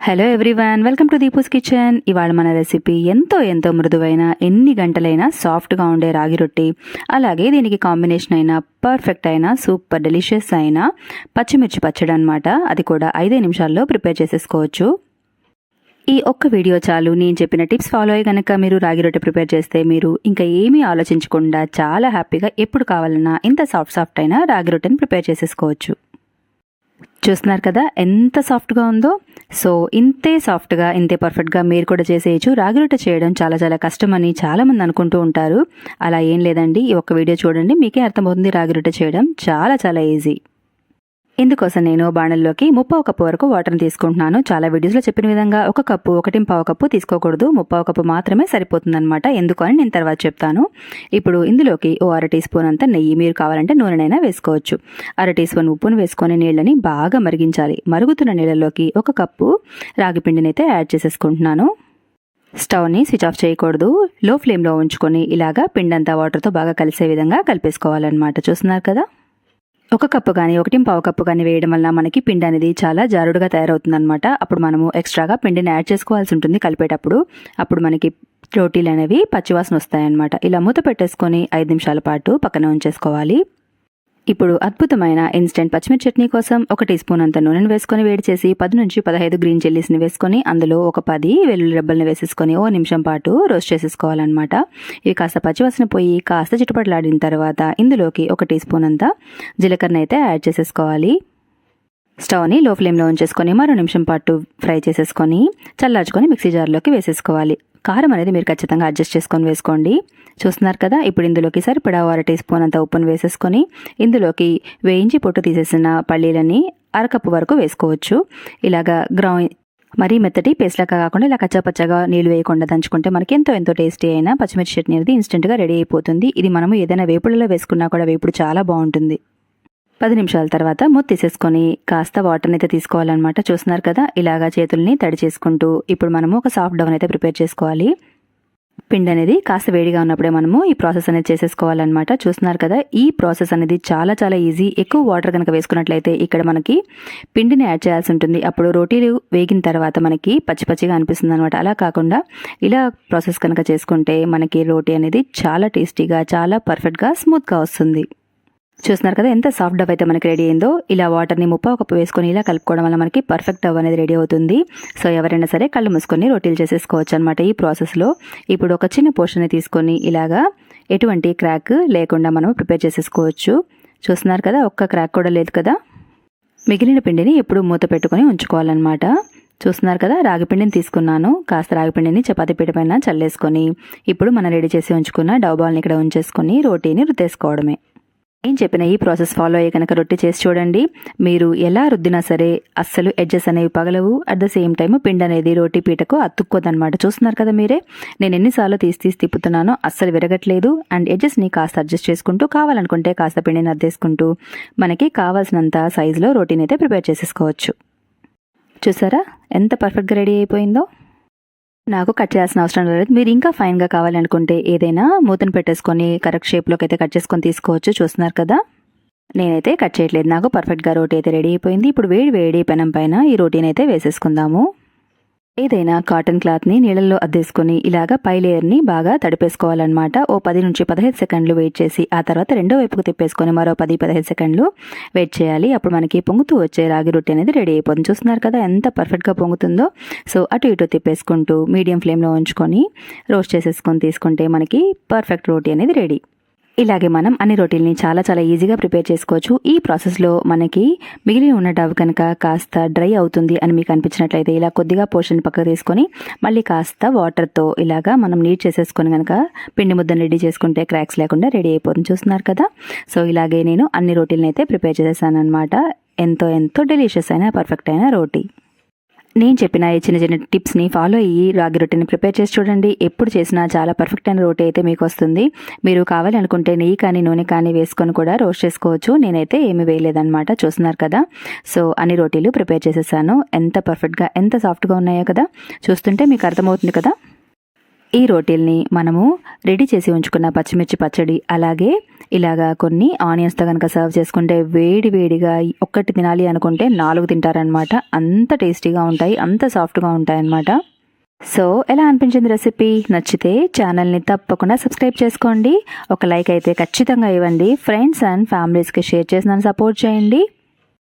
Hello everyone welcome to Deepu's kitchen ఇవాళ మన recipe ఎంతో ఎంతో మృదువైన ఎన్ని గంటలైనా సాఫ్ట్గా ఉండే రాగి రొట్టి. అలాగే దీనికి కాంబినేషన్ అయిన పర్ఫెక్ట్ అయిన సూపర్ డెలిషియస్ అయిన పచ్చిమిర్చి పచ్చడి అనమాట అది కూడా ఐదే నిమిషాల్లో ప్రిపేర్ చేసేసుకోవచ్చు. ఈ ఒక్క వీడియో చాలు. నేను చెప్పిన టిప్స్ ఫాలో అయ్యి కనుక మీరు రాగి రొట్టె ప్రిపేర్ చేస్తే మీరు ఇంకా ఏమీ ఆలోచించకుండా చాలా హ్యాపీగా ఎప్పుడు కావాలన్నా ఇంత సాఫ్ట్ సాఫ్ట్ అయినా రాగి రొట్టెని ప్రిపేర్ చేసేసుకోవచ్చు. చూస్తున్నారు కదా ఎంత సాఫ్ట్గా ఉందో. సో ఇంతే సాఫ్ట్గా ఇంతే పర్ఫెక్ట్గా మీరు కూడా చేసేయచ్చు. రాగి రొట్టె చేయడం చాలా చాలా కష్టమని చాలామంది అనుకుంటూ ఉంటారు. అలా ఏం లేదండి. ఈ ఒక్క వీడియో చూడండి మీకే అర్థమవుతుంది రాగి రొట్టె చేయడం చాలా చాలా ఈజీ. ఇందుకోసం నేను బాణల్లోకి ముప్పావు కప్పు వరకు వాటర్ని తీసుకుంటున్నాను. చాలా వీడియోస్లో చెప్పిన విధంగా ఒక కప్పు ఒకటి పావు కప్పు తీసుకోకూడదు. ముప్పావు కప్పు మాత్రమే సరిపోతుందన్నమాట. ఎందుకు అని నేను తర్వాత చెప్తాను. ఇప్పుడు ఇందులోకి ఓ అర టీ స్పూన్ అంత నెయ్యి మీరు కావాలంటే నూనెనైనా వేసుకోవచ్చు. అర టీ స్పూన్ ఉప్పును వేసుకొని నీళ్ళని బాగా మరిగించాలి. మరుగుతున్న నీళ్ళలోకి ఒక కప్పు రాగి పిండిని అయితే యాడ్ చేసేసుకుంటున్నాను. స్టవ్ని స్విచ్ ఆఫ్ చేయకూడదు. లో ఫ్లేమ్లో ఉంచుకొని ఇలాగా పిండంతా వాటర్తో బాగా కలిసే విధంగా కలిపేసుకోవాలన్నమాట. చూస్తున్నారు కదా? ఒక కప్పు కానీ ఒకటి పావు కప్పు కానీ వేయడం వల్ల మనకి పిండి అనేది చాలా జారుడుగా తయారవుతుందనమాట అప్పుడు మనము ఎక్స్ట్రాగా పిండిని యాడ్ చేసుకోవాల్సి ఉంటుంది కలిపేటప్పుడు. అప్పుడు మనకి రోటీలు అనేవి పచ్చివాసన వస్తాయన్నమాట. ఇలా మూత పెట్టేసుకొని ఐదు నిమిషాల పాటు పక్కన ఉంచేసుకోవాలి. ఇప్పుడు అద్భుతమైన ఇన్స్టెంట్ పచ్చిమిర్చి చట్నీ కోసం ఒక టీ స్పూన్ అంత నూనెను వేసుకొని వేడి చేసి పది నుంచి పదహైదు గ్రీన్ చిల్లీస్ని వేసుకొని అందులో ఒక పది వెల్లుల్లి రెబ్బల్ని వేసేసుకొని ఓ నిమిషం పాటు రోస్ట్ చేసేసుకోవాలన్నమాట. ఇవి కాస్త పచ్చివాసన పోయి కాస్త చిటపటలాడిన తర్వాత ఇందులోకి ఒక టీ స్పూన్ అంత జీలకర్ర అయితే యాడ్ చేసేసుకోవాలి. స్టవ్ని లో ఫ్లేమ్లో ఉంచేసుకొని మరో నిమిషం పాటు ఫ్రై చేసేసుకొని చల్లార్చుకొని మిక్సీ జార్లోకి వేసేసుకోవాలి. కారం అనేది మీరు ఖచ్చితంగా అడ్జస్ట్ చేసుకొని వేసుకోండి. చూస్తున్నారు కదా ఇప్పుడు ఇందులోకి సరిపడా అర టీ స్పూన్ అంత ఉప్పును వేసేసుకొని ఇందులోకి వేయించి పొట్టు తీసేసిన పల్లీలని అరకప్పు వరకు వేసుకోవచ్చు. ఇలాగా గ్రౌ మరీ మెత్తటి పేస్ట్లాగా కాకుండా ఇలా కచ్చాపచ్చగా నీళ్ళు వేయకుండా దంచుకుంటే మనకి ఎంతో ఎంతో టేస్టీ అయినా పచ్చిమిర్చి చట్నీ అనేది ఇన్స్టెంట్గా రెడీ అయిపోతుంది. ఇది మనము ఏదైనా వేపుడులో వేసుకున్నా కూడా వేపుడు చాలా బాగుంటుంది. పది నిమిషాల తర్వాత మూత తీసేసుకొని కాస్త వాటర్ని అయితే తీసుకోవాలన్నమాట. చూస్తున్నారు కదా ఇలాగా చేతుల్ని తడి చేసుకుంటూ ఇప్పుడు మనము ఒక సాఫ్ట్ డౌన్ అయితే ప్రిపేర్ చేసుకోవాలి. పిండి అనేది కాస్త వేడిగా ఉన్నప్పుడే మనము ఈ ప్రాసెస్ అనేది చేసేసుకోవాలన్నమాట. చూస్తున్నారు కదా ఈ ప్రాసెస్ అనేది చాలా చాలా ఈజీ. ఎక్కువ వాటర్ కనుక వేసుకున్నట్లయితే ఇక్కడ మనకి పిండిని యాడ్ చేయాల్సి ఉంటుంది. అప్పుడు రోటీలు వేగిన తర్వాత మనకి పచ్చి పచ్చిగా అనిపిస్తుంది అనమాట అలా కాకుండా ఇలా ప్రాసెస్ కనుక చేసుకుంటే మనకి రోటీ అనేది చాలా టేస్టీగా చాలా పర్ఫెక్ట్గా స్మూత్గా వస్తుంది. చూస్తున్నారు కదా ఎంత సాఫ్ట్ డవ్ అయితే మనకి రెడీ అయిందో ఇలా వాటర్ని ముప్ప కప్పు వేసుకొని ఇలా కలుపుకోవడం వల్ల మనకి పర్ఫెక్ట్ డవ్ అనేది రెడీ అవుతుంది. సో ఎవరైనా సరే కళ్ళు మూసుకొని రొటీలు చేసేసుకోవచ్చు అనమాట ఈ ప్రాసెస్లో ఇప్పుడు ఒక చిన్న పోర్షన్ని తీసుకొని ఇలాగా ఎటువంటి క్రాక్ లేకుండా మనం ప్రిపేర్ చేసేసుకోవచ్చు. చూస్తున్నారు కదా ఒక్క క్రాక్ కూడా లేదు కదా. మిగిలిన పిండిని ఎప్పుడు మూత పెట్టుకొని ఉంచుకోవాలన్నమాట. చూస్తున్నారు కదా రాగిపిండిని తీసుకున్నాను. కాస్త రాగిపిండిని చపాతీ పీట పైన చల్లేసుకొని ఇప్పుడు మనం రెడీ చేసి ఉంచుకున్న డవ్ బాల్ని ఇక్కడ ఉంచేసుకొని రోటీని రుద్దేసుకోవడమే. నేను చెప్పిన ఈ ప్రాసెస్ ఫాలో అయ్యే కనుక రొట్టె చేసి చూడండి. మీరు ఎలా రుద్దినా సరే అస్సలు ఎడ్జెస్ అనేవి పగలవు. అట్ ద సేమ్ టైం పిండి అనేది రోటీ పీటకు అతుక్కోదనమాట చూస్తున్నారు కదా మీరే? నేను ఎన్నిసార్లు తీసి తీసి తిప్పుతున్నానో అస్సలు విరగట్లేదు. అండ్ ఎడ్జెస్ని కాస్త అడ్జస్ట్ చేసుకుంటూ కావాలనుకుంటే కాస్త పిండిని అద్దేసుకుంటూ మనకి కావాల్సినంత సైజులో రోటీని అయితే ప్రిపేర్ చేసేసుకోవచ్చు. చూసారా? ఎంత పర్ఫెక్ట్గా రెడీ అయిపోయిందో? నాకు కట్ చేయాల్సిన అవసరం లేదు. మీరు ఇంకా ఫైన్గా కావాలనుకుంటే ఏదైనా మూతను పెట్టేసుకొని కరెక్ట్ షేప్లోకి అయితే కట్ చేసుకొని తీసుకోవచ్చు. చూస్తున్నారు కదా? నేనైతే కట్ చేయట్లేదు. నాకు పర్ఫెక్ట్గా రోటీ అయితే రెడీ అయిపోయింది. ఇప్పుడు వేడి వేడి పెనం పైన ఈ రోటీని అయితే వేసేసుకుందాము. ఏదైనా కాటన్ క్లాత్ని నీళ్ళల్లో అద్దేసుకుని ఇలాగా పై లేయర్ని బాగా తడిపేసుకోవాలన్నమాట. ఓ పది నుంచి పదహైదు సెకండ్లు వెయిట్ చేసి ఆ తర్వాత రెండో వైపుకు తిప్పేసుకొని మరో పది పదహైదు సెకండ్లు వెయిట్ చేయాలి. అప్పుడు మనకి పొంగుతూ వచ్చే రాగి రొట్టె అనేది రెడీ అయిపోతుంది. చూస్తున్నారు కదా ఎంత పర్ఫెక్ట్గా పొంగుతుందో. సో అటు ఇటు తిప్పేసుకుంటూ మీడియం ఫ్లేమ్లో ఉంచుకొని రోస్ట్ చేసేసుకొని తీసుకుంటే మనకి పర్ఫెక్ట్ రోటీ అనేది రెడీ. ఇలాగే మనం అన్ని రోటీల్ని చాలా చాలా ఈజీగా ప్రిపేర్ చేసుకోవచ్చు. ఈ ప్రాసెస్లో మనకి మిగిలి ఉన్న డవ్ కనుక కాస్త డ్రై అవుతుంది అని మీకు అనిపించినట్లయితే ఇలా కొద్దిగా పోర్షన్ పక్కకు తీసుకొని మళ్ళీ కాస్త వాటర్తో ఇలాగా మనం నీట్ చేసేసుకొని కనుక పిండి ముద్దను రెడీ చేసుకుంటే క్రాక్స్ లేకుండా రెడీ అయిపోతుంది. చూస్తున్నారు కదా? సో ఇలాగే నేను అన్ని రోటీలను అయితే ప్రిపేర్ చేసేసాను అనమాట ఎంతో ఎంతో డెలిషియస్ అయిన పర్ఫెక్ట్ అయిన రోటీ. నేను చెప్పిన ఈ చిన్న చిన్న టిప్స్ని ఫాలో అయ్యి రాగి రొట్టెని ప్రిపేర్ చేసి చూడండి. ఎప్పుడు చేసినా చాలా పర్ఫెక్ట్ అయిన రోటీ అయితే మీకు వస్తుంది. మీరు కావాలనుకుంటే నెయ్యి కానీ నూనె కానీ వేసుకొని కూడా రోస్ట్ చేసుకోవచ్చు. నేనైతే ఏమి వేయలేదన్నమాట. చూస్తున్నారు కదా? సో అన్ని రోటీలు ప్రిపేర్ చేసేసాను. ఎంత పర్ఫెక్ట్గా ఎంత సాఫ్ట్గా ఉన్నాయో కదా? చూస్తుంటే మీకు అర్థమవుతుంది కదా? ఈ రోటీల్ని మనము రెడీ చేసి ఉంచుకున్న పచ్చిమిర్చి పచ్చడి అలాగే ఇలాగా కొన్ని ఆనియన్స్తో కనుక సర్వ్ చేసుకుంటే వేడి వేడిగా ఒక్కటి తినాలి అనుకుంటే నాలుగు తింటారనమాట అంత టేస్టీగా ఉంటాయి అంత సాఫ్ట్గా ఉంటాయి అన్నమాట సో ఎలా అనిపించింది రెసిపీ? నచ్చితే ఛానల్ని తప్పకుండా సబ్స్క్రైబ్ చేసుకోండి. ఒక లైక్ అయితే ఖచ్చితంగా ఇవ్వండి. ఫ్రెండ్స్ అండ్ ఫ్యామిలీస్కి షేర్ చేసి నన్ను సపోర్ట్ చేయండి.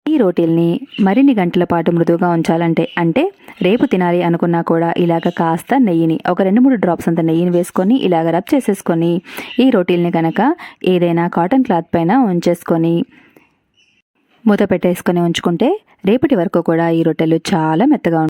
ఈ రోటీల్ని మరిన్ని గంటల పాటు మృదువుగా ఉంచాలంటే అంటే రేపు తినాలి అనుకున్నా కూడా ఇలాగ కాస్త నెయ్యిని ఒక రెండు మూడు డ్రాప్స్ అంత నెయ్యిని వేసుకొని ఇలాగ రబ్ చేసేసుకొని ఈ రోటీల్ని కనుక ఏదైనా కాటన్ క్లాత్ పైన ఉంచేసుకొని మూత పెట్టేసుకొని ఉంచుకుంటే రేపటి వరకు కూడా ఈ రొట్టెలు చాలా మెత్తగా